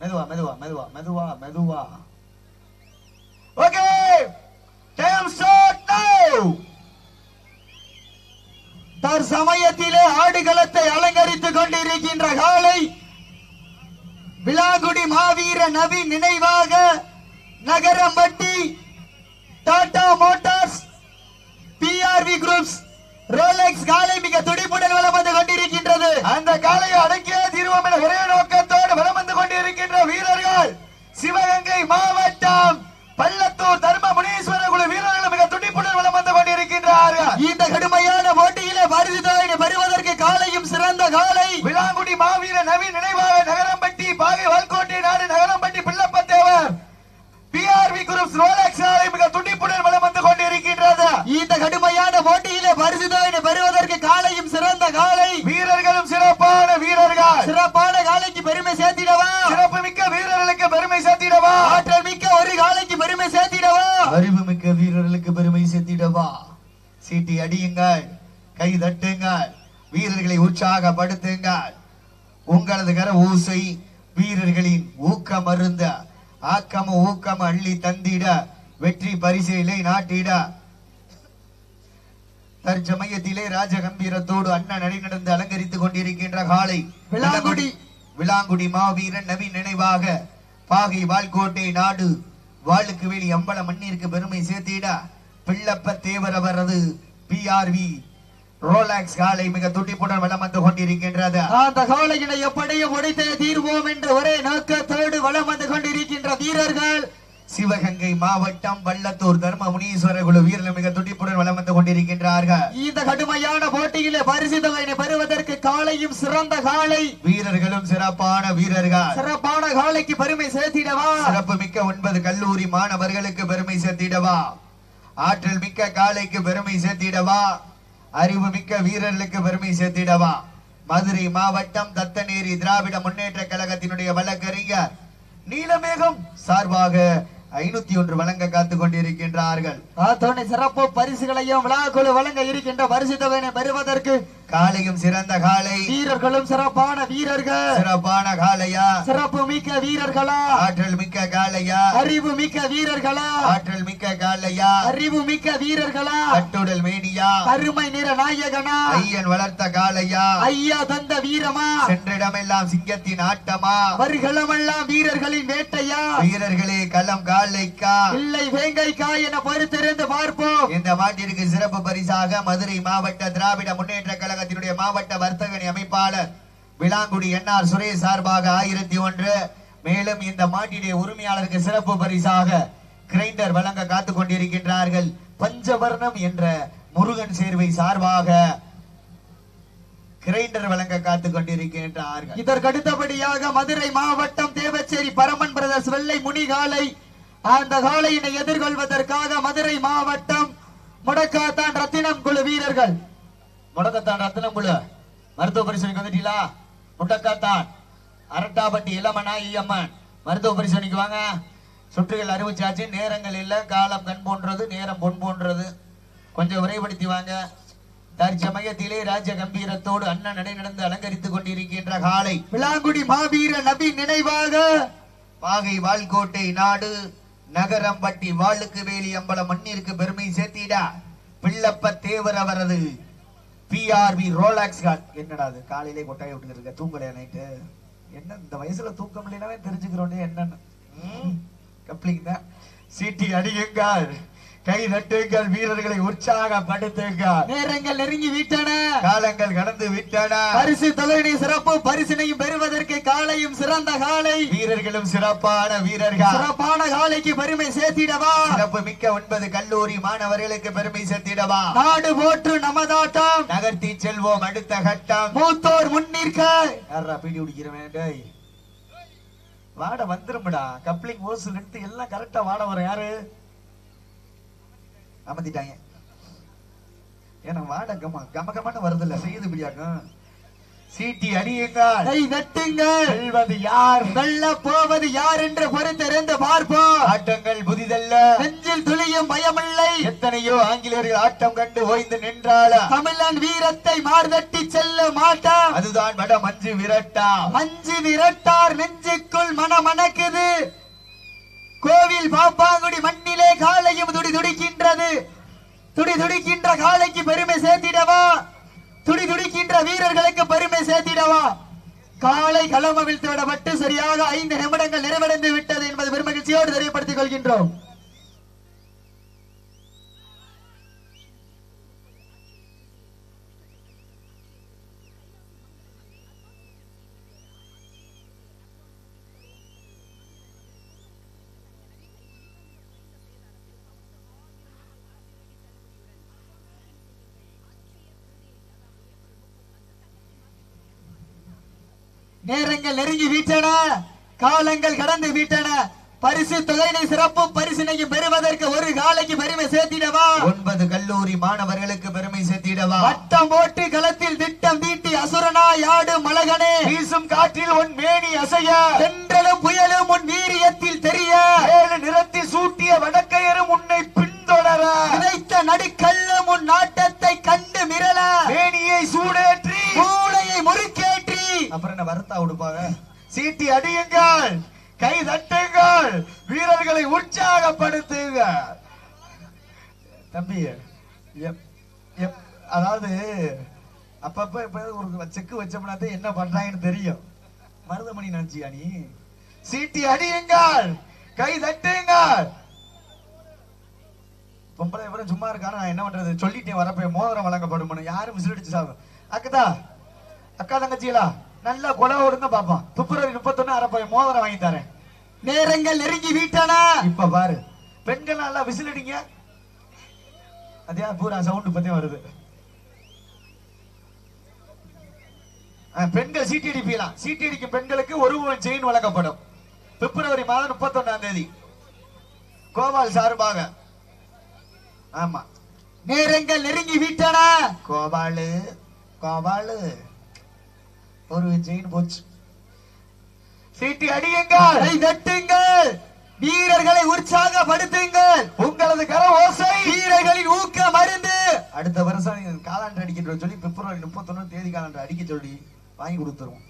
மெதுவா மெதுவா மெதுவா மெதுவா மெதுவா ஓகே டைம் ஸ்டார்ட் நவ தற்சமயத்திலே ஆடுகளத்தை அலங்கரித்துக் கொண்டிருக்கின்ற காலை விலாங்குடி மாவீர நவி நினைவாக Nagarampatti Tata Motors PRV groups Rolex காலை மிக துடிப்புடன் வளம் வந்து கொண்டிருக்கின்றது. அந்த காலையை அடக்கிய தீர்வோம் என ஒரே நோக்கம் கொண்டிருக்கின்ற வீரர்கள் சிவகங்கை மாவட்டம் பள்ளத்தூர் தர்ம முனீஸ்வர குழு வீரர்கள் மிக துடிப்புடன் வலம் வந்து கொண்டிருக்கின்றார்கள். இந்த கடுமையான போட்டியிலே பரிசு தொகையை பெறுவதற்கு காலையும் சிறந்த காலை. விளாங்குடி மாவீர நவீன் நினைவாக நகரம்பட்டி பாகை வால்கோட்டை நாடு Nagarampatti Pillappathevar. BRV groups Rolex ஆலை மிக துடிப்புடன் வலம் வந்து கொண்டிருக்கின்றது. இந்த கடுமையான போட்டியிலே பரிசு தொகையை பெறுவதற்கு காலையும் சிறந்த காலை வீரர்களும் சிறப்பான வீரர்கள் சிறப்பான காலைக்கு பெருமை சேர்த்திடவா சிறப்பு மிக்க வீரர்களுக்கு பெருமை சேர்த்திடவா ஆற்றல் மிக்க ஒரு காலைக்கு பெருமை சேர்த்திடவா? அறிவு மிக்க வீரர்களுக்கு பெருமை சேர்த்திடவா? சீட்டி அடியுங்கள் கை தட்டுங்கள் வீரர்களை உற்சாகப்படுத்துங்கள். உங்களது கர ஊசை வீரர்களின் ஊக்கம் அருந்த ஆக்கம ஊக்கம் அள்ளி தந்திட வெற்றி பரிசிலை நாட்டிட. தற்சமயத்திலே ராஜகம்பீரத்தோடு அண்ணன் நடி நடந்து அலங்கரித்துக் கொண்டிருக்கின்ற காலை விளாங்குடி. விளாங்குடி மாவீரன் நவீன் நினைவாக பாகை வால்கோட்டை நாடு. வாளுக்கு வெளி அம்பல மண்ணிற்கு பெருமை சேர்த்திட. பிள்ளப்ப தேவர் அவரது பிஆர்வி ரோலாக்ஸ் காலை மிக துடிப்புடன் வளம் வந்து கொண்டிருக்கின்றது. அந்த காலையினை எப்படியும் உடைத்தே தீர்வோம் என்று ஒரே நோக்கத்தோடு வளம் வந்து கொண்டிருக்கின்ற வீரர்கள் சிவகங்கை மாவட்டம் வள்ளத்தூர் தர்ம முனீஸ்வர குழு வீரர்கள் மிக துடிப்புடன் வலம் வந்து கொண்டிருக்கின்றார்கள். இந்த கடுமையான போட்டியிலே பரிசு தொகையினை பெறுவதற்கு காலையும் சிறந்த காலை. வீரர்களும் சிறப்பான வீரர்கள். சிறப்பான காலைக்கு பெருமை சேர்த்திடவா? சிறப்பு மிக்க ஒன்பது கல்லூரி மாணவர்களுக்கு பெருமை சேர்த்திடவா? ஆற்றல் மிக்க காலைக்கு பெருமை சேர்த்திடவா? அறிவு மிக்க வீரர்களுக்கு பெருமை சேர்த்திடவா? மதுரை மாவட்டம் தத்தநேரி திராவிட முன்னேற்ற கழகத்தினுடைய வழக்கறிஞர் நீலமேகம் சார்பாக ஐநூத்தி ஒன்று வழங்க காத்துக் கொண்டிருக்கின்றார்கள் சிறப்பு பரிசுகளையும் விழாக்குழு வழங்க இருக்கின்ற பரிசு தொகையினை பெறுவதற்கு காலையும் சிறந்த காலை. வீரர்களும் சிறப்பான வீரர்கள். சிறப்பான காலையா? சிறப்பு மிக்க வீரர்களா? ஆற்றல் மிக்க காலையா? அறிவு மிக்க வீரர்களா? ஆற்றல் மிக்க காலையா? அறிவு மிக்க வீரர்களா? கட்டுடல் மேனியா? அருமை நிற நாயகனா? ஐயன் வளர்த்த காலையா? ஐயா தந்த வீரமா? சென்றிடமெல்லாம் சிங்கத்தின் ஆட்டமா? வருகளமெல்லாம் வீரர்களின் வேட்டையா? வீரர்களே களம் காலைக்கா? இல்லை வேங்கைக்கா என பொறுத்திருந்து பார்ப்போம். இந்த மாட்டிற்கு சிறப்பு பரிசாக மதுரை மாவட்ட திராவிட முன்னேற்ற கழகத்தினுடைய மாவட்ட வர்த்தகணி அமைப்பாளர் விளாங்குடி என்ஆர் சுரேஷ் சார்பாக ஆயிரத்தி ஒன்று. மேலும் இந்த மாட்டினுடைய உரிமையாளருக்கு சிறப்பு பரிசாக கிரைண்டர் வழங்க காத்துக் கொண்டிருக்கின்றார்கள் பஞ்சவர்ணம் என்ற முருகன் சேர்வை சார்பாக கிரைண்டர் வழங்க காத்துக் கொண்டிருக்கின்றார்கள். இதற்கு அடுத்தபடியாக மதுரை மாவட்டம் தேவச்சேரி பரமன் பிரதர்ஸ் வெள்ளை முனிகாலை அந்த காலையினை எதிர்கொள்வதற்காக மதுரை மாவட்டம் முடக்காத்தான் ரத்தினம் குழு வீரர்கள் முடக்கத்தான் ரத்னம் குழு மருத்துவ பரிசோதனைக்கு வந்துட்டீங்களா? முடக்கத்தான். அரட்டாப்பட்டி இளமனா ஈயம்மன் மருத்துவ பரிசோதனைக்கு வாங்க. சுற்றுகள் அறிவிச்சாச்சு. நேரங்கள் இல்ல. காலம் கண் போன்றது நேரம் பொன் போன்றது. கொஞ்சம் விரைவுபடுத்தி வாங்க. தற்சமயத்திலே ராஜ கம்பீரத்தோடு அண்ணன் நடை நடந்து அலங்கரித்துக் கொண்டிருக்கின்ற காலை. விளாங்குடி மாவீர நபி நினைவாக. பாகை வால்கோட்டை நாடு நகரம்பட்டி வாளுக்கு வேலி அம்பலம் மண்ணிற்கு பெருமை சேர்த்திட. பிள்ளப்ப தேவர் அவரது பிஆர்பி ரோலாக்ஸ் கால் என்னடா அது? காலையிலே கொட்டாய் விட்டு இருக்க தூங்கலையா நைட்டு என்ன இந்த வயசுல தூக்கம் இல்லைனாவே தெரிஞ்சுக்கிறோன்னே என்னன்னு. கப்ளிங் தான் சீட்டி அடியுங்கள். கை தட்டுங்கள் வீரர்களை உற்சாகப்படுத்துங்கள். நேரங்கள் நெருங்கி விட்டன. காலங்கள் கடந்து விட்டன. பரிசு தொகையினை சிறப்பு பரிசினையும் பெறுவதற்கு காலையும் சிறந்த காலை. வீரர்களும் சிறப்பான வீரர்கள். சிறப்பான காலைக்கு பெருமை சேர்த்திடவா? சிறப்பு மிக்க ஒன்பது கல்லூரி மாணவர்களுக்கு பெருமை சேர்த்திடவா? நாடு போற்று நமதாட்டம். நகர்த்தி செல்வோம் அடுத்த கட்டம். மூத்தோர் முன்னிற்க யாரா பீடி குடிக்கிறவன் வாட வந்துரும்டா. கப்ளிங் ஓசு எடுத்து எல்லாம் கரெக்டா வாட வரும் யாரு? அமர்த்திட்டாங்க. ஏன்னா வாட கம கம கமன்னு வருது இல்ல செய்யுது இப்படியாக்கும் சீட்டி அடியுங்கள் கை தட்டுங்கள் வெல்வது யார்? வெல்ல போவது யார் என்று பொறுத்திருந்து பார்ப்போம். ஆட்டங்கள் புதிதல்ல. நெஞ்சில் துளியும் பயமில்லை. எத்தனையோ ஆங்கிலேயர்கள் ஆட்டம் கண்டு ஓய்ந்து நின்றால. தமிழன் வீரத்தை மார்தட்டி செல்ல மாட்டான். அதுதான் வட மஞ்சு விரட்டா. மஞ்சு விரட்டார் நெஞ்சுக்குள் மனமணக்குது. கோவில் பாப்பாங்குடி மண்ணிலே காலையும் துடி துடிக்கின்றது. துடி துடிக்கின்ற காலைக்கு பெருமை சேர்த்திடவா? துடி துடிக்கின்ற வீரர்களுக்கு பெருமை சேர்த்திடவா? காலை களம் அவிழ்த்து விடப்பட்டு சரியாக ஐந்து நிமிடங்கள் நிறைவடைந்து விட்டது என்பது பெருமகிழ்ச்சியோடு தெரியப்படுத்திக் கொள்கின்றோம். நேரங்கள் நெருங்கி விட்டன காலங்கள் கடந்து விட்டன பரிசு தொகையினை சிறப்பு பரிசினையும் பெறுவதற்கு ஒரு காலைக்கு பெருமை சேர்த்திடவா? ஒன்பது கல்லூரி மாணவர்களுக்கு பெருமை சேர்த்திடவா? வட்டம் போட்டு களத்தில் திட்டம் தீட்டி அசுரனா யாடு மலகனே வீசும் காற்றில் உன் மேனி அசைய. தென்றலும் புயலும் உன் வீரியத்தில் தெரிய. ஏழு நிறத்தில் சூட்டிய வடக்கையரும் உன்னை பின்தொடர. விதைத்த நடுக்கல்லும் உன் நாட்டத்தை கண்டு மிரள. மேனியை சூடேற்றி. அப்புறம் என்ன வருத்தா விடுப்பாங்க? சீட்டி அடியுங்கள் கை தட்டுங்கள் வீரர்களை உற்சாகப்படுத்துங்க. தம்பி எப்- எப்- அதாவது அப்பப்ப இப்ப ஒரு செக்கு வச்சோம்னா தான் என்ன பண்றாங்கன்னு தெரியும். மருதமணி நினைச்சியா நீ? சீட்டி அடியுங்கள் கை தட்டுங்கள். பொம்பளை எவரும் சும்மா இருக்காரு நான் என்ன பண்றது? சொல்லிட்டேன் வரப்ப மோதிரம் வழங்கப்படும் யாரும் விசிலடிச்சு சாப்பிடும் அக்கதா அக்கா தங்கச்சிகளா? நல்லா கொலை ஓடுங்க பாப்போம் பிப்ரவரி முப்பத்தொன்னு அரப்ப மோதிரம் வாங்கி தரேன். நேரங்கள் நெருங்கி விட்டன? இப்ப பாரு. பெண்கள் நல்லா விசிலடிங்க அதே பூரா சவுண்ட் பத்தி வருது. பெண்கள் சீட்டி அடிப்பீலாம் சீட்டி அடிக்கும் பெண்களுக்கு ஒரு செயின் வழங்கப்படும். பிப்ரவரி மாதம் முப்பத்தொன்னாம் தேதி. கோபால் சார்பாக. ஆமா. நேரங்கள் நெருங்கி விட்டன? கோபாலு கோபாலு. ஒரு செயின் போச்சு. சீட்டி அடியுங்கள். தட்டுங்கள். வீரர்களை உற்சாகப்படுத்துங்கள். உங்களது கர ஓசை வீரர்களின் ஊக்க மருந்து. அடுத்த வருஷம் நீங்க காலாண்டு அடிக்கின்ற சொல்லி பிப்ரவரி முப்பத்தொன்னு தேதி காலாண்டு அடிக்க சொல்லி வாங்கி கொடுத்துருவோம்.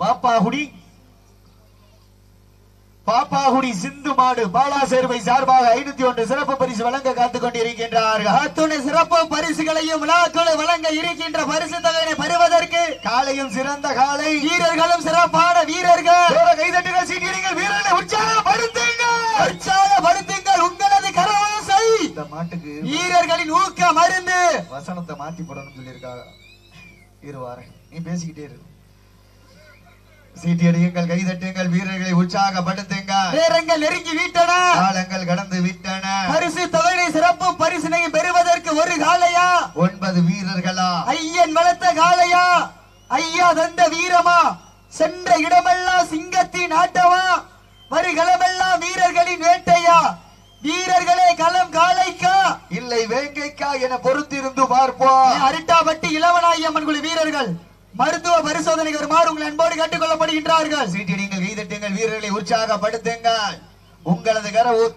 பாப்பாகுடி பாப்பாகுடி சிந்து மாடு பாலா சேர்வை சார்பாக ஐநூத்தி ஒன்று சிறப்பு பரிசு வழங்க காத்துக் கொண்டிருக்கின்றார்கள் அத்துணை சிறப்பு பரிசுகளையும் விழாக்களை வழங்க இருக்கின்ற பரிசு தொகையினை பெறுவதற்கு காலையும் சிறந்த காலை. வீரர்களும் சிறப்பான வீரர்கள். கைதட்டுகள் சீட்டியடிகள் வீரர்களை உற்சாகப்படுத்துங்கள். உற்சாகப்படுத்துங்கள் உங்களது கரவாசை. இந்த மாட்டுக்கு வீரர்களின் ஊக்க மருந்து. வசனத்தை மாத்தி போடணும்னு சொல்லியிருக்காங்க. இரு வாரேன். நீ பேசிக்கிட்டே இரு. சீட்டி அடியுங்கள் கைதட்டுங்கள் வீரர்களை உற்சாகப்படுத்துங்கள். நேரங்கள் நெருங்கி விட்டன. காலங்கள் கடந்து விட்டன. பரிசு தொகையினை சிறப்பு பரிசினை பெறுவதற்கு ஒரு காலையா ஒன்பது வீரர்களா? ஐயன் வளர்த்த காளையா? ஐயா தந்த வீரமா? சென்ற இடமெல்லாம் சிங்கத்தின் ஆட்டமா? வருகளமெல்லாம் வீரர்களின் வேட்டையா? வீரர்களே களம் காளைக்கா? இல்லை வேங்கைக்கா என பொறுத்திருந்து பார்ப்போம். அரிட்டாபட்டி இளவனாயம்மன் குழு வீரர்கள் மருத்துவ பரிசோதனைக்கு வருமாறு உங்கள் அன்போடு கேட்டுக் கொள்ளப்படுகின்றார்கள் சீட்டி அடியுங்கள் கைதட்டுங்கள் வீரர்களை உற்சாகப்படுத்துங்கள். உங்களது கர ஊ-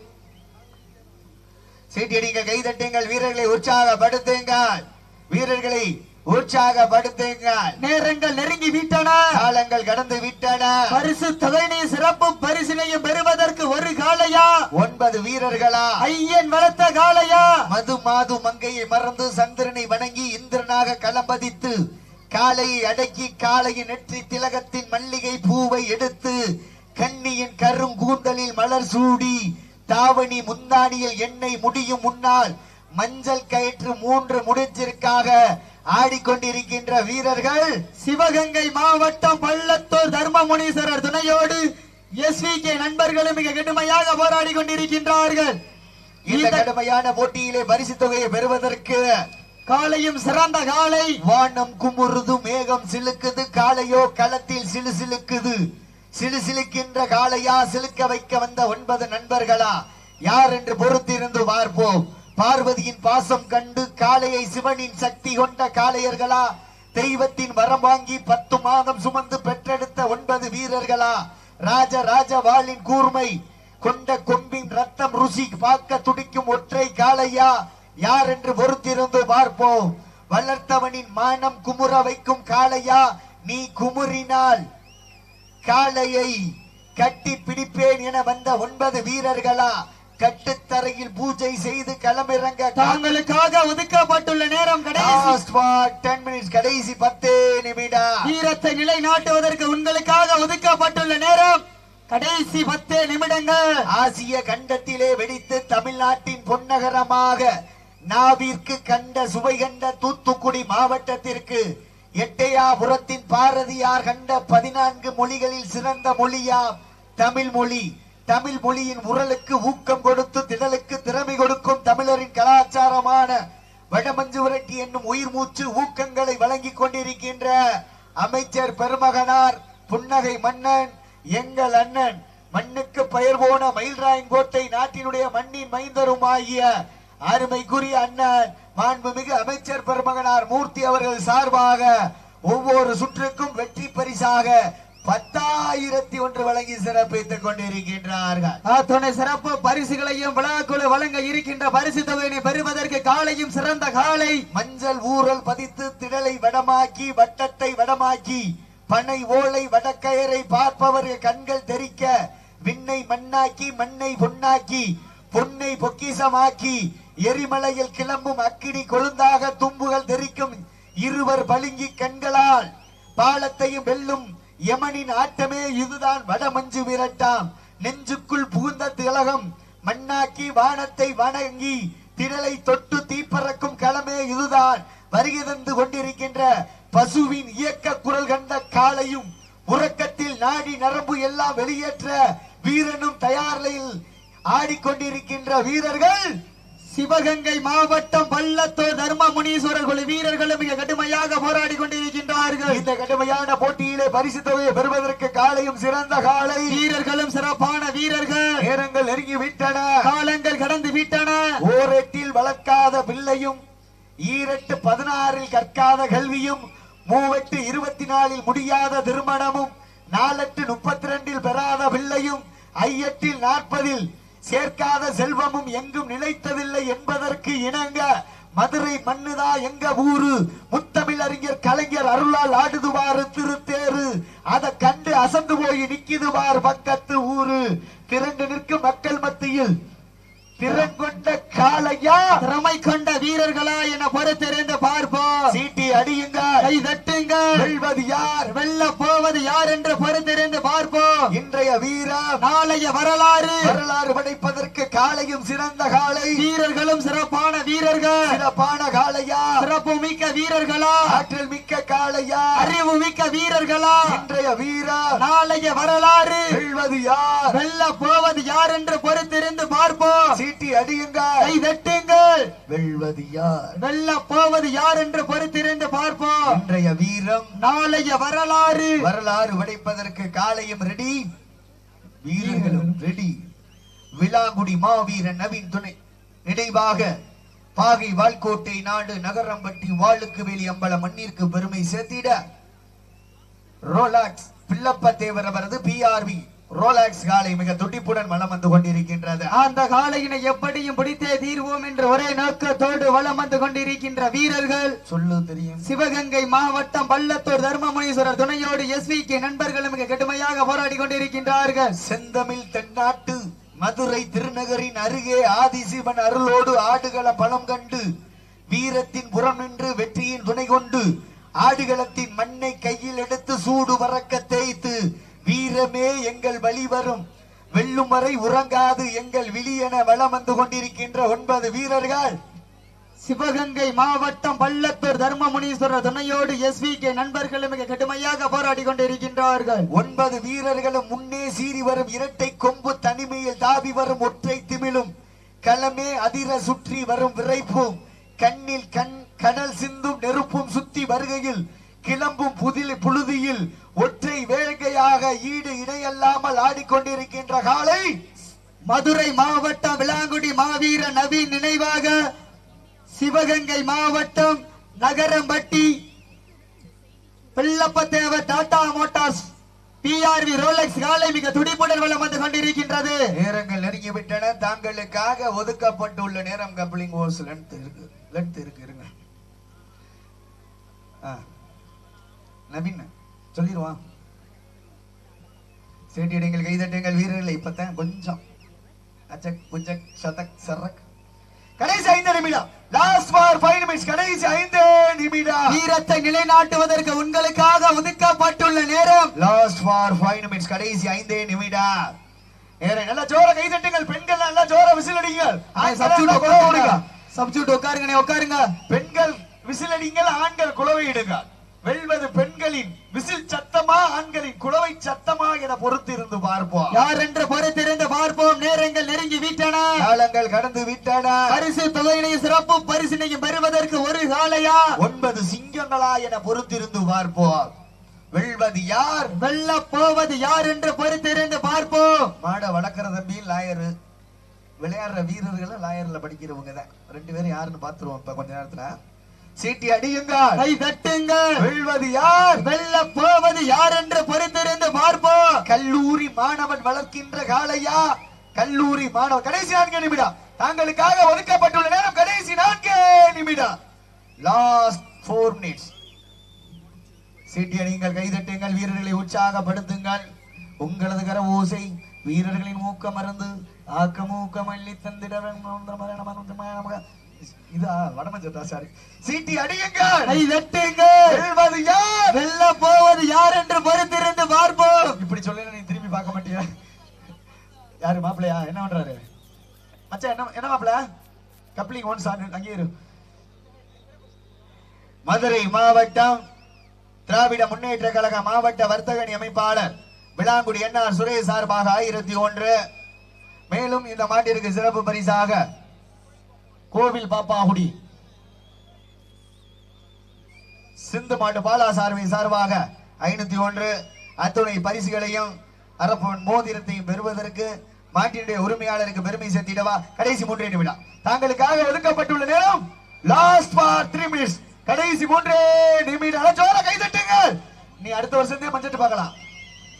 சீட்டி அடியுங்கள் கைதட்டுங்கள் வீரர்களை உற்சாகப்படுத்துங்கள். வீரர்களை உற்சாகப்படுத்துங்கள். நேரங்கள் நெருங்கி விட்டன. காலங்கள் கடந்து விட்டன. பரிசு தொகையினை சிறப்பு பரிசினையும் பெறுவதற்கு ஒரு காளையா? ஒன்பது வீரர்களா? ஐயன் வளர்த்த காளையா? மது மாது மங்கையை மறந்து சந்திரனை வணங்கி இந்திரனாக களம்பதித்து காலையை அடக்கி காலையின் நெற்றி திலகத்தின் மல்லிகை பூவை எடுத்து கன்னியின் கருங்கூந்தலில் மலர் சூடி தாவணி முந்தானியில் எண்ணெய் முடியும் முன்னால் மஞ்சள் கயிற்று மூன்று முடிச்சிற்காக ஆடிக்கொண்டிருக்கின்ற வீரர்கள் சிவகங்கை மாவட்டம் பள்ளத்தூர் தர்மமுனீஸ்வரர் துணையோடு எஸ்விகே நண்பர்களும் மிக கடுமையாக போராடி கொண்டிருக்கின்றார்கள் இந்த கடுமையான போட்டியிலே பரிசு தொகையை பெறுவதற்கு காலையும் சிறந்த காலை. வானம் குமுறுது மேகம் சிலுக்குது காளையோ களத்தில் சிலு சிலுக்குது. சிலு சிலுக்கின்ற காளையா சிலுக்க வைக்க வந்த ஒன்பது நண்பர்களா? யார் என்று பொறுத்திருந்து பார்ப்போம். பார்வதியின் பாசம் கண்டு காளையை சிவனின் சக்தி கொண்ட காளையர்களா? தெய்வத்தின் வரம் வாங்கி பத்து மாதம் சுமந்து பெற்றெடுத்த ஒன்பது வீரர்களா? ராஜ ராஜ வாளின் கூர்மை. கொண்ட கொம்பின் ரத்தம் ருசி பார்க்க துடிக்கும் ஒற்றை காளையா? யார் என்று பொறுத்திருந்து பார்ப்போம். வளர்த்தவனின் மானம் குமுற வைக்கும் காளையா? நீ குமுறினால் காளையை கட்டி பிடிப்பேன் என வந்த ஒன்பது வீரர்களா? கட்டுத்தரையில் பூஜை செய்து களமிறங்க தாங்களுக்காக ஒதுக்கப்பட்டுள்ள நேரம் கடைசி. கடைசி பத்தே நிமிடம். வீரத்தை நிலைநாட்டுவதற்கு உங்களுக்காக ஒதுக்கப்பட்டுள்ள நேரம் கடைசி பத்தே நிமிடங்கள். ஆசிய கண்டத்திலே வெடித்து தமிழ்நாட்டின் பொன்னகரமாக நாவிற்கு கண்ட சுவை கண்ட தூத்துக்குடி மாவட்டத்திற்கு எட்டையாபுரத்தின் பாரதியார் கண்ட பதினான்கு மொழிகளில் சிறந்த மொழியாம் தமிழ் மொழி. தமிழ் மொழியின் உரலுக்கு ஊக்கம் கொடுத்து திடலுக்கு திறமை கொடுக்கும் தமிழரின் கலாச்சாரமான வடமஞ்சு விரட்டி என்னும் உயிர் மூச்சு ஊக்கங்களை வழங்கிக் கொண்டிருக்கின்ற அமைச்சர் பெருமகனார் புன்னகை மன்னன் எங்கள் அண்ணன். மண்ணுக்கு பெயர் போன மயில்ராயங்கோட்டை நாட்டினுடைய மண்ணின் மைந்தரும் ஆகிய அருமைக்குரிய அண்ணன் மாண்புமிகு அமைச்சர் பெருமகனார் மூர்த்தி அவர்கள் சார்பாக ஒவ்வொரு சுற்றுக்கும் வெற்றி பரிசாக பத்தாயிரத்தி ஒன்று வழங்கி சிறப்பித்துக் கொண்டிருக்கின்றார்கள். அத்துணை சிறப்பு பரிசுகளையும் விழாக்குழு வழங்க இருக்கின்ற பரிசு தொகையினை பெறுவதற்கு காலையும் சிறந்த காலை மஞ்சள் ஊரல் பதித்து திடலை வடமாக்கி வட்டத்தை வடமாக்கி பனை ஓலை வடக்கயரை பார்ப்பவர்கள் கண்கள் தெரிக்க விண்ணை மண்ணாக்கி மண்ணை பொன்னாக்கி பொன்னை பொக்கிசமாக்கி எரிமலையில் கிளம்பும் அக்கினி கொழுந்தாக தும்புகள் தெரிக்கும். இருவர் பழுங்கி கண்களால் பாலத்தையும் வெல்லும். யமனின் ஆட்டமே இதுதான் வடமஞ்சு விரட்டாம். நெஞ்சுக்குள் புகுந்த திலகம் மண்ணாக்கி வானத்தை வணங்கி திரளை தொட்டு தீப்பறக்கும் களமே இதுதான். வருகை தந்து கொண்டிருக்கின்ற பசுவின் இயக்க குரல் கண்ட காலையும் உறக்கத்தில் நாடி நரம்பு எல்லாம் வெளியேற்ற வீரனும் தயாரில் ஆடிக்கொண்டிருக்கின்ற வீரர்கள் சிவகங்கை மாவட்டம் பள்ளத்தூர் தர்ம முனீஸ்வரர் குழு வீரர்களும் மிக கடுமையாக போராடி கொண்டிருக்கின்றார்கள். இந்த கடுமையான போட்டியிலே பரிசு தொகையை பெறுவதற்கு காளையும் சிறந்த காளை வீரர்களும் சிறப்பான வீரர்கள். நேரங்கள் நெருங்கி விட்டன. காலங்கள் கடந்து விட்டன. ஓரெட்டில் வளர்க்காத பிள்ளையும் ஈரெட்டு பதினாறில் கற்காத கல்வியும் மூவெட்டு இருபத்தி நாலில் முடியாத திருமணமும் நாலெட்டு முப்பத்தி ரெண்டில் பெறாத பிள்ளையும் ஐயெட்டில் நாற்பதில் சேர்க்காத செல்வமும் எங்கும் நிலைத்ததில்லை என்பதற்கு இணங்க மதுரை மண்ணுதா எங்க ஊரு? முத்தமிழ் அறிஞர் கலைஞர் அருளால் ஆடுதுவாரு திருத்தேரு அத கண்டு அசந்து போய் நிக்குதுவார் பக்கத்து ஊரு. திரண்டு நிற்கும் மக்கள் மத்தியில் திறன் கொண்ட காளையா? திறமை கொண்ட வீரர்களா என பொறுத்திருந்து பார்ப்போம். சீட்டி அடியுங்கள். கை தட்டுங்கள். வெல்வது யார்? வெல்ல போவது யார் என்று பொறுத்திருந்து பார்ப்போம். இன்றைய வீரம் நாளைய வரலாறு. வரலாறு படைப்பதற்கு காளையும் சிறந்த காளை. வீரர்களும் சிறப்பான வீரர்கள். சிறப்பான காளையா? சிறப்பு மிக்க வீரர்களா? ஆற்றல் மிக்க காளையா? அறிவு மிக்க வீரர்களா? இன்றைய வீரம் நாளைய வரலாறு. வெல்வது யார்? வெல்ல போவது யார் என்று பொறுத்திருந்து பார்ப்போம். சீட்டி அடியுங்கள். கை தட்டுங்கள். வெல்வது யார்? வெல்ல போவது யார் என்று பொறுத்திருந்து பார்ப்போம். இன்றைய வீரம். நாளைய வரலாறு. வரலாறு படைப்பதற்கு காளையும் ரெடி வீரர்களும் ரெடி விலாங்குடி மாவீரன் நவீன் துணை. நினைவாக பாகை வால்கோட்டை நாடு நகரம்பட்டி வாளுக்கு வெளி அம்பல மண்ணிற்கு பெருமை சேர்த்திட ரோலாக்ஸ் பிள்ளப்ப தேவர் அவரது பிஆர்வி ரோலாக்ஸ் காலை மிக துடிப்புடன் வலம் வந்து கொண்டிருக்கின்றது. அந்த காலையினை எப்படியும் பிடித்தே தீர்வோம் என்று ஒரே நோக்கத்தோடு வலம் வந்து கொண்டிருக்கின்ற வீரர்கள். சொல்லு தெரியும். சிவகங்கை மாவட்டம் பள்ளத்தூர் தர்மமுனீஸ்வரர் துணையோடு எஸ்வி கே நண்பர்களும் மிக கடுமையாக போராடி கொண்டிருக்கின்றார்கள். செந்தமிழ் தென்னாட்டு மதுரை திருநகரின் அருகே ஆதிசிவன் அருளோடு ஆடுகள பலம் கண்டு வீரத்தின் புறம் நின்று வெற்றியின் துணை கொண்டு ஆடுகளத்தின் மண்ணை கையில் எடுத்து சூடு வரக்க தேய்த்து வீரமே எங்கள் வழி வரும். வெல்லும் வரை உறங்காது எங்கள் விழியென வளம் வலம் வந்து கொண்டிருக்கின்ற ஒன்பது வீரர்கள். சிவகங்கை மாவட்டம் பள்ளத்தூர் தர்மமுனீஸ்வரர் துணையோடு எஸ்வி கே நண்பர்களும் மிக கடுமையாக போராடி கொண்டிருக்கின்றார்கள். ஒன்பது வீரர்களும் முன்னே சீறி வரும் இரட்டை கொம்பு தனிமையில் தாவி வரும் ஒற்றை திமிழும் களமே அதிர சுற்றி வரும் விரைப்பும். கண்ணில் கண் கடல் சிந்தும் நெருப்பும் சுத்தி வருகையில் கிளம்பும் புதில் புழுதியில் ஒற்றை வேள்கையாக ஈடு இணையல்லாமல் ஆடிக்கொண்டிருக்கின்ற காலை மதுரை மாவட்டம் விளாங்குடி மாவீர நவீன் நினைவாக சிவகங்கை மாவட்டம் நகரம்பட்டி பிள்ளப்பத்தேவ டாடா மோட்டார்ஸ் பிஆர்வி ரோலக்ஸ் காலை மிக துடிப்புடன் வளம் வந்து கொண்டிருக்கின்றது. நேரங்கள் நெருங்கி விட்டன தாங்களுக்காக ஒதுக்கப்பட்டுள்ள நேரம் கப்ளிங் ஓர்ஸ் லென்த் இருக்கு லென்த் இருக்கு இருங்க. ஆ. நவீன். சொல்லிடுவான். சேட்டியடைங்கள் கைதட்டுங்கள் வீரர்களை இப்பதான் கொஞ்சம். அச்சக் புஜக் சதக் சரக். கடைசி ஐந்து நிமிடம். லாஸ்ட் ஃபார் ஃபைவ் நிமிட்ஸ் கடைசி ஐந்து நிமிடம். வீரத்தை நிலைநாட்டுவதற்கு உங்களுக்காக ஒதுக்கப்பட்டுள்ள நேரம். லாஸ்ட் ஃபார் ஃபைவ் நிமிட்ஸ் கடைசி ஐந்தே நிமிடம். நேரம். நல்லா ஜோர கைதட்டுங்கள் பெண்கள் நல்லா ஜோர விசில் அடிங்கள் சப்ஸ்டியூட் உட்காருங்க. சப்ஸ்டியூட் உட்காருங்க உட்காருங்க. பெண்கள் விசில் அடிங்கள் ஆண்கள் குலவை இடுங்க வெல்வது பெண்களின் விசில் சத்தமா ஆண்களின் குலவை சத்தமா என பொறுத்து இருந்து பார்ப்போம். யார் என்று பொறுத்திருந்து பார்ப்போம்? நேரங்கள் நெருங்கி விட்டன. காலங்கள் கடந்து விட்டன. பரிசு தொகையினையும் சிறப்பு பரிசினையும் பெறுவதற்கு ஒரு காலையா? ஒன்பது சிங்கங்களா என பொறுத்திருந்து பார்ப்போம். வெல்வது யார்? வெல்ல போவது யார் என்று பொறுத்திருந்து பார்ப்போம். மாட வளர்க்குற தம்பி லாயரு. விளையாடுற வீரர்கள் லாயர்ல படிக்கிறவங்க தான். ரெண்டு பேரும் யாருன்னு பாத்துருவோம் இப்ப கொஞ்ச நேரத்துல. சீட்டி அடியுங்கள். கை தட்டுங்கள். வெல்வது யார்? வெல்ல போவது யார் என்று பொறுத்திருந்து பார்ப்போம். கல்லூரி மாணவன் வளர்க்கின்ற காளையா? கல்லூரி மாணவன் கடைசி நான்கு நிமிடம். தாங்களுக்காக ஒதுக்கப்பட்டுள்ள நேரம் கடைசி நான்கு நிமிடம். லாஸ்ட் போர் மினிட்ஸ் சீட்டி அடியுங்கள் கைதட்டுங்கள் வீரர்களை உற்சாகப்படுத்துங்கள். உங்களது கர ஓசை வீரர்களின் ஊக்கம் மறந்து ஆக்கம் ஊக்கம் அள்ளி தந்திட இதா வடமஞ்சா சாரி சீட்டி அடியுங்கள் கை தட்டுங்கள் வெல்வது யார்? வெல்ல போவது யார் என்று பொறுத்திருந்து பார்ப்போம். இப்படி சொல்லல நீ திரும்பி பார்க்க மாட்டியா? யாரு மாப்பிள்ளையா? என்ன பண்றாரு? மச்சான் என்ன என்ன மாப்பிள்ள? கப்ளிங் ஒன் சார் அங்கே இரு. மதுரை மாவட்டம் திராவிட முன்னேற்ற கழக மாவட்ட வர்த்தகணி அமைப்பாளர் விளாங்குடி என்ஆர் சுரேஷ் சார்பாக ஆயிரத்தி ஒன்று. மேலும் இந்த மாட்டிற்கு சிறப்பு பரிசாக கோவில் பாப்பாகுடி சிந்து மாட்டு பாலா சார்பை சார்பாக ஐநூத்தி ஒன்று அத்துணை பரிசுகளையும் அரப்பன் மோதிரத்தையும் பெறுவதற்கு மாட்டினுடைய உரிமையாளருக்கு பெருமை சேர்த்திடவா? கடைசி மூன்றே நிமிடம். தாங்களுக்காக ஒதுக்கப்பட்டுள்ள நேரம் லாஸ்ட் ஃபார் த்ரீ மினிட்ஸ் கடைசி மூன்றே நிமிடம். ஜோர கைதட்டுங்கள் நீ அடுத்த வருஷத்தையும் மஞ்சிட்டு பார்க்கலாம்.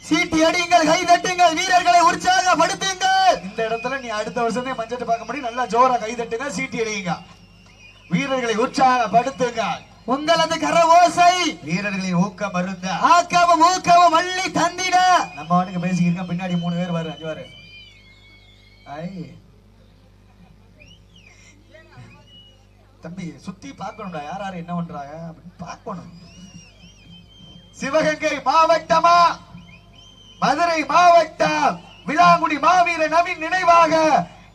சீட்டி அடியுங்கள் கை தட்டுங்கள் வீரர்களை உற்சாகப்படுத்துங்கள். இந்த இடத்துல நீ அடுத்த வருஷத்தே மஞ்சிட்டு பார்க்க முடியும். நல்லா ஜோர கைதட்டுங்க சீட்டி அடியுங்க. வீரர்களை உற்சாகப்படுத்துங்க உங்களது கர ஓசை வீரர்களின் ஊக்கம் மருந்த ஆக்கவும் ஊக்கவும் அள்ளி தந்திட. நம்ம வாட்டுக்கு பேசிக்கிருக்கோம் பின்னாடி மூணு பேர் வரு அஞ்சு ஐ. தம்பி சுத்தி பார்க்கணும்டா. யார் யார் என்ன பண்றாங்க அப்படின்னு பார்க்கணும். சிவகங்கை மாவட்டமா? மதுரை மாவட்டம் விளாங்குடி மாவீர நவீன் நினைவாக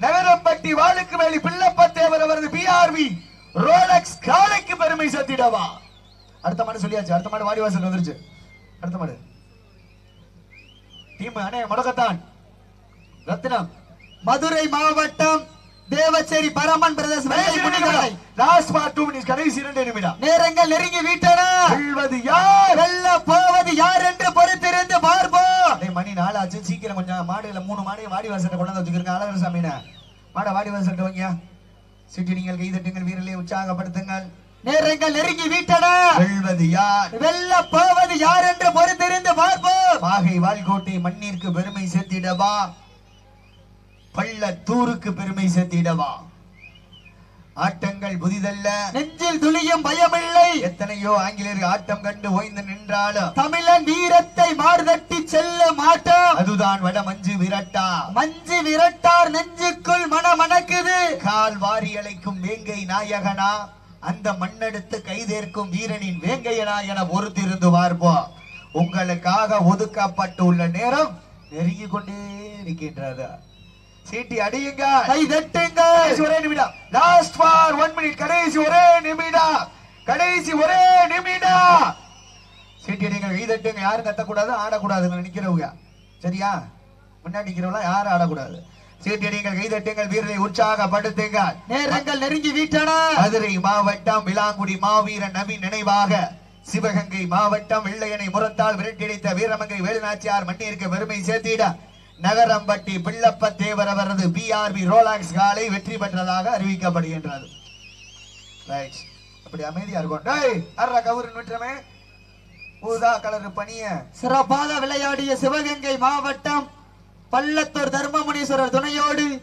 நகரப்பட்டி வாழுக்கு மேலி பிள்ளப்பத்தேவர் அவரது பிஆர்வி ரோலக்ஸ் காலைக்கு பெருமை சத்திடவா அடுத்த மாடு சொல்லியாச்சு. அடுத்த மாடு வாடிவாசல் வந்துருச்சு. அடுத்த மாடு. டீம் அண்ணே முடக்கத்தான். ரத்னம். மதுரை மாவட்டம் தேவச்சேரி பரமன் பிரதேச வெள்ளை புலிகளை. லாஸ்ட் பார்ட் டூ மினிட்ஸ் கடைசி இரண்டு நிமிடம். நேரங்கள் நெருங்கி விட்டன. வெல்வது யார்? வெல்ல போவது யார் என்று பொறுத்திருந்து பார்ப்போம். மணி நாலு ஆச்சு சீக்கிரம் கொஞ்சம் மாடுல மூணு மாடு வாடி வாசல்ட்ட கொண்டாந்து வச்சுக்கிறங்க அழகர் சாமின மாட வாடி வாசல்ட்ட வைங்க. சிட்டி நீங்கள் கைதட்டுங்கள் வீரர்களை உற்சாகப்படுத்துங்கள். நேரங்கள் நெருங்கி விட்டன. வெல்வது யார்? வெல்ல போவது யார் என்று பொறுத்திருந்து பார்ப்போம். மாகை வால்கோட்டை மண்ணிற்கு பெருமை சேர்த்திடவா? பள்ளத்தூருக்கு பெருமை சேர்த்திடவா? ஆட்டங்கள் புதிதல்ல. நெஞ்சில் துளியும் பயமில்லை. எத்தனையோ ஆங்கிலேயர் ஆட்டம் கண்டு ஓய்ந்து நின்றாலும் தமிழன் வீரத்தை மார்தட்டி செல்ல மாட்டோம் அதுதான் வட மஞ்சு விரட்டா. மஞ்சு விரட்டார் நெஞ்சுக்குள் மன மணக்குது கால் வாரி அழைக்கும் வேங்கை நாயகனா? அந்த மண்ணெடுத்து கைதேர்க்கும் வீரனின் வேங்கையனா என பொறுத்திருந்து பார்ப்போம். உங்களுக்காக ஒதுக்கப்பட்டுள்ள நேரம் நெருங்கி கொண்டே இருக்கின்றது சீட்டி அடியுங்க கை தட்டுங்கள். கடைசி ஒரே நிமிடம். லாஸ்ட் ஃபார் ஒன் மினிட் கடைசி ஒரே நிமிடம். கடைசி ஒரே நிமிடம். சீட்டி அடிங்க கைதட்டுங்க யாரும் கத்தக்கூடாது ஆடக்கூடாதுங்க. நிக்கிறவங்க. சரியா? முன்னாடி நிக்கிறவங்க யாரும் ஆடக்கூடாது. சீட்டி அடிங்கள் கைதட்டுங்கள் வீரரை உற்சாகப்படுத்துங்கள். நேரங்கள் நெருங்கி விட்டன. மதுரை மாவட்டம் விளாங்குடி மாவீரன் நவீன் நினைவாக சிவகங்கை மாவட்டம் வெள்ளையனை முரத்தால் விரட்டியடித்த வீரமங்கை வேலுநாச்சியார் மண்ணிற்கு பெருமை சேர்த்திட நகரம்பட்டி பிள்ளப்ப தேவர் அவரது பிஆர்பி ரோலாக்ஸ் காலை வெற்றி பெற்றதாக அறிவிக்கப்படுகின்றது. ரைட் அப்படி அமைதியா இருக்கும். டேய் அர்ரா கவுரு ஊதா கலர் பணிய சிறப்பாக விளையாடிய சிவகங்கை மாவட்டம் பள்ளத்தூர் தர்மமுனீஸ்வரர் துணையோடு